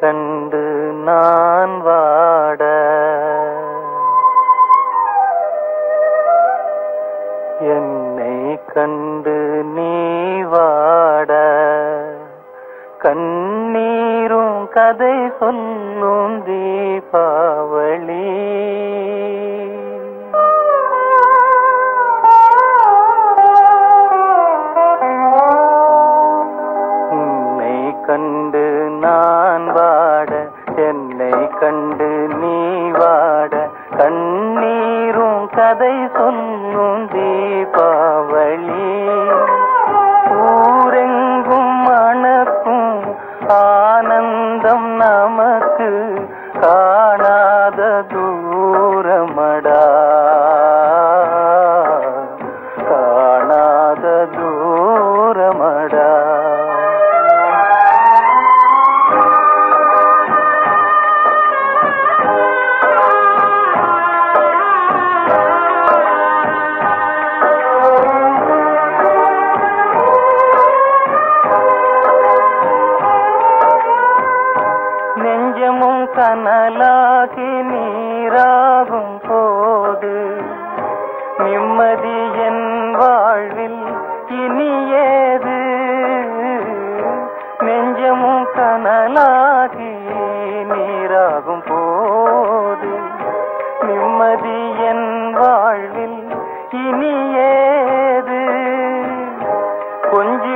கண்டு நான் வாட. என்னை கண்டு நீ வாட. கண்ணீரும் கதை சொல்லும் தீபாவளி. உன்னை கண்டு do அனலாகி நீராகும் போது நிம்மதி என் வாழ்வில் இனியேது. நெஞ்சமும் கனலாகி நீராகும் போது நிம்மதி என் வாழ்வில் இனியேது. கொஞ்ச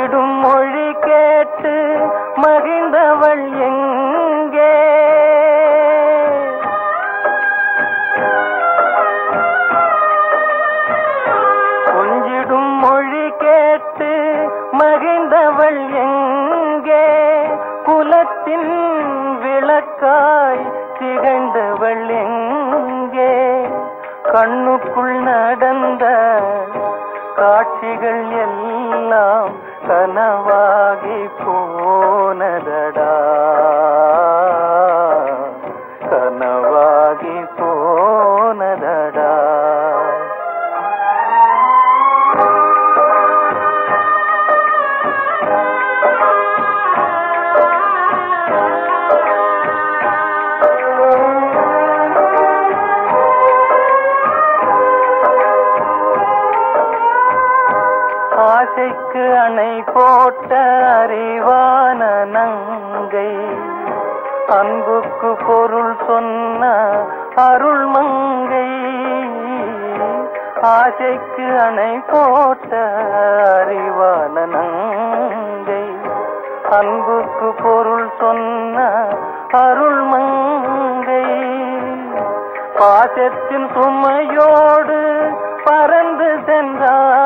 கண்ணுக்குள் நடந்த காட்சிகள் எல்லாம் கனவாகி போனதடா. கனவாகி ஆசைக்கு அணை போட்ட அறிவான நங்கை. அன்புக்கு பொருள் சொன்ன அருள் மங்கை ஆசைக்கு அணை போட்ட அறிவான நங்கை. அன்புக்கு பொருள் சொன்ன அருள் மங்கை பாசத்தின் சுமையோடு பறந்து சென்றார்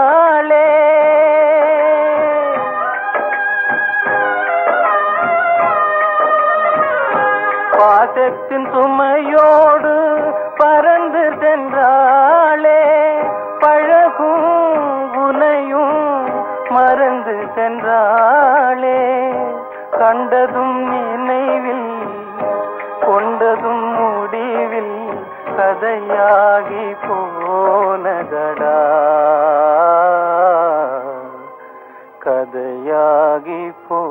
பாசத்தின் சுமையோடு பறந்து சென்றாளே பழகும் உனையும் மறந்து சென்றாளே. கண்டதும் நினைவில் கொண்டதும் முடிவில் கதையாகி போனதடா. கதையாகி போ